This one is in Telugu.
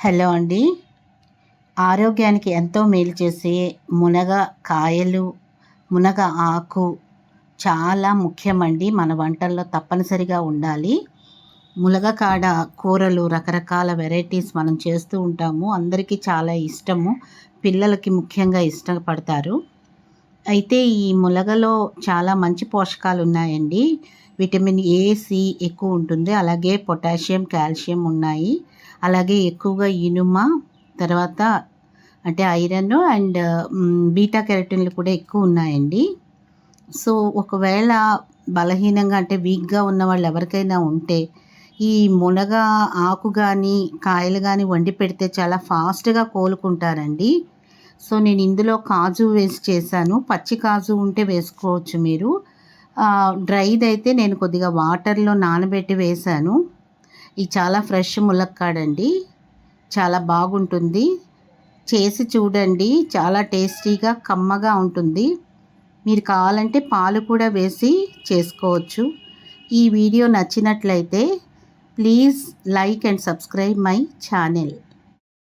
హలో అండి. ఆరోగ్యానికి ఎంతో మేలు చేసే మునగ కాయలు మునగ ఆకు చాలా ముఖ్యమండి. మన వంటల్లో తప్పనిసరిగా ఉండాలి. ములగకాడ కూరలు రకరకాల వెరైటీస్ మనం చేస్తూ ఉంటాము. అందరికీ చాలా ఇష్టము. పిల్లలకి ముఖ్యంగా ఇష్టపడతారు. అయితే ఈ ములగలో చాలా మంచి పోషకాలు ఉన్నాయండి. విటమిన్ ఏ సి ఎక్కువ ఉంటుంది. అలాగే పొటాషియం కాల్షియం ఉన్నాయి. అలాగే ఎక్కువగా ఇనుమ తర్వాత అంటే ఐరన్ అండ్ బీటా కెరటిన్లు కూడా ఎక్కువ ఉన్నాయండి. సో ఒకవేళ బలహీనంగా అంటే వీక్గా ఉన్న వాళ్ళు ఎవరికైనా ఉంటే ఈ మునగ ఆకు కానీ కాయలు కానీ వండి పెడితే చాలా ఫాస్ట్గా కోలుకుంటారండి. సో నేను ఇందులో కాజు వేసి చేశాను. పచ్చి కాజు ఉంటే వేసుకోవచ్చు మీరు. డ్రైది అయితే నేను కొద్దిగా వాటర్లో నానబెట్టి వేశాను. ఇది చాలా ఫ్రెష్ ములక్కాడండి. చాలా బాగుంటుంది. చేసి చూడండి. చాలా టేస్టీగా కమ్మగా ఉంటుంది. మీరు కావాలంటే పాలు కూడా వేసి చేసుకోవచ్చు. ఈ వీడియో నచ్చినట్లయితే please like and subscribe my channel.